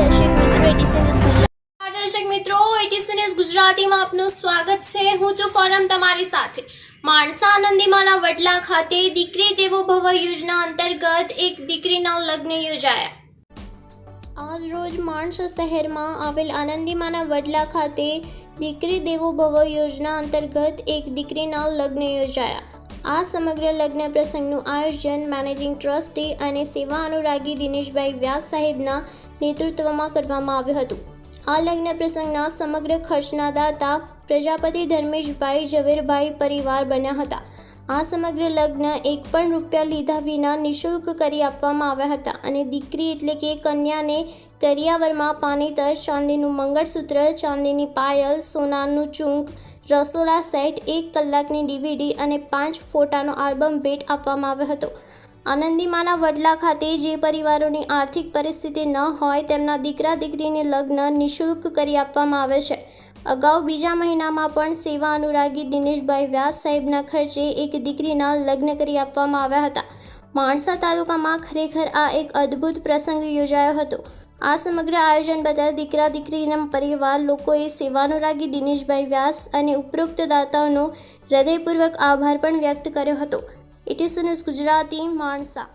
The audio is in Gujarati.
દર્શક મિત્રો એટીસી ન્યૂઝ દર્શક મિત્રો એટીસી ગુજરાતીમાં આપનું સ્વાગત છે. હું છું ફોરમ તમારી સાથે. માણસા આનંદીમાના વડલા ખાતે દીકરી દેવો ભવ યોજના અંતર્ગત એક દીકરીના લગ્ન યોજાયા. આજ રોજ માણસા શહેરમાં આવેલ આનંદીમાના વડલા ખાતે દીકરી દેવો ભવ યોજના અંતર્ગત એક દીકરીના લગ્ન યોજાયા. આ સમગ્ર લગ્ન પ્રસંગનું આયોજન મેનેજિંગ ટ્રસ્ટી અને સેવા અનુરાગી દિનેશભાઈ વ્યાસ સાહેબના નેતૃત્વમાં કરવામાં આવ્યું હતું. આ લગ્ન પ્રસંગના સમગ્ર ખર્ચના દાતા પ્રજાપતિ ધર્મેશભાઈ ઝવેરભાઈ પરિવાર બન્યા હતા. આ સમગ્ર લગ્ન એક પણ રૂપિયા લીધા વિના નિઃશુલ્ક કરી આપવામાં આવ્યા હતા અને દીકરી એટલે કે કન્યાને કરિયાવરમાં પાણીતર ચાંદીનું મંગળસૂત્ર, ચાંદીની પાયલ, સોનાનું ચૂંક રસોડા સેટ, એક કલાકની ડીવીડી અને પાંચ ફોટાનો આલ્બમ ભેટ આપવામાં આવ્યો હતો. આનંદીમાના વડલા ખાતે જે પરિવારોની આર્થિક પરિસ્થિતિ ન હોય તેમના દીકરા દીકરીને લગ્ન નિઃશુલ્ક કરી આપવામાં આવે છે. અગાઉ બીજા મહિનામાં પણ સેવા અનુરાગી દિનેશભાઈ વ્યાસ સાહેબના ખર્ચે એક દીકરીના લગ્ન કરી આપવામાં આવ્યા હતા. માણસા તાલુકામાં ખરેખર આ એક અદ્ભુત પ્રસંગ યોજાયો હતો. આ સમગ્ર આયોજન બદલ દીકરા દીકરીના પરિવાર લોકોએ સેવાનુરાગી દિનેશભાઈ વ્યાસ અને ઉપરોક્ત દાતાઓનો હૃદયપૂર્વક આભાર પણ વ્યક્ત કર્યો હતો. Etc news Gujarati Mansa